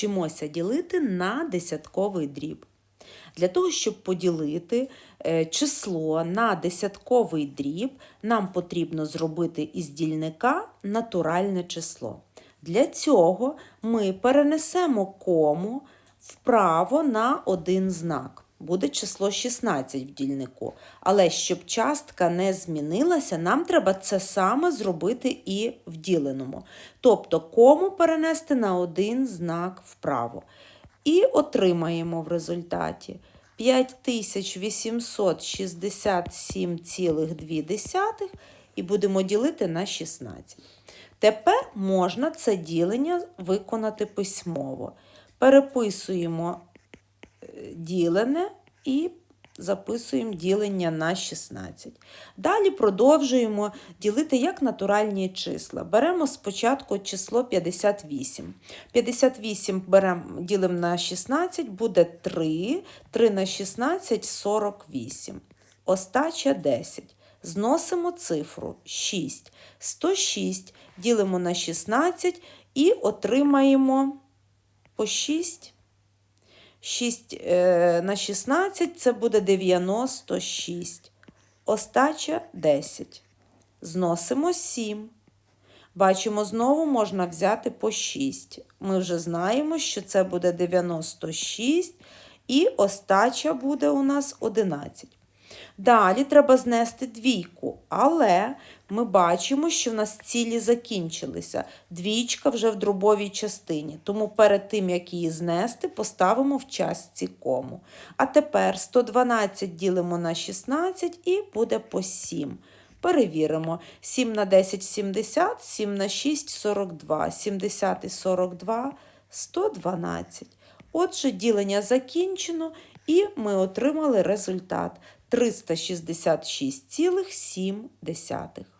Вчимося ділити на десятковий дріб. Для того, щоб поділити е, число на десятковий дріб, нам потрібно зробити із дільника натуральне число. Для цього ми перенесемо кому вправо на один знак. Буде число 16 в дільнику. Але щоб частка не змінилася, нам треба це саме зробити і в діленому. Тобто кому перенести на один знак вправо. І отримаємо в результаті 5867,2 і будемо ділити на 16. Тепер можна це ділення виконати письмово. Переписуємо е, ділене і записуємо ділення на 16. Далі продовжуємо ділити як натуральні числа. Беремо спочатку число 58. 58 беремо, ділимо на 16, буде 3. 3 на 16 – 48. Остача 10. Зносимо цифру 6. 106 ділимо на 16 і отримаємо по 6. 6 е, на 16 це буде 96. Остача 10. Зносимо 7. Бачимо, знову можна взяти по 6. Ми вже знаємо, що це буде 96, і остача буде у нас 11. Далі треба знести двійку, але ми бачимо, що в нас цілі закінчилися. Двічка вже в дробовій частині, тому перед тим, як її знести, поставимо в частці кому. А тепер 112 ділимо на 16 і буде по 7. Перевіримо. 7 на 10 – 70, 7 на 6 – 42, 70 і 42 – 112. Отже, ділення закінчено, і ми отримали результат 366,7.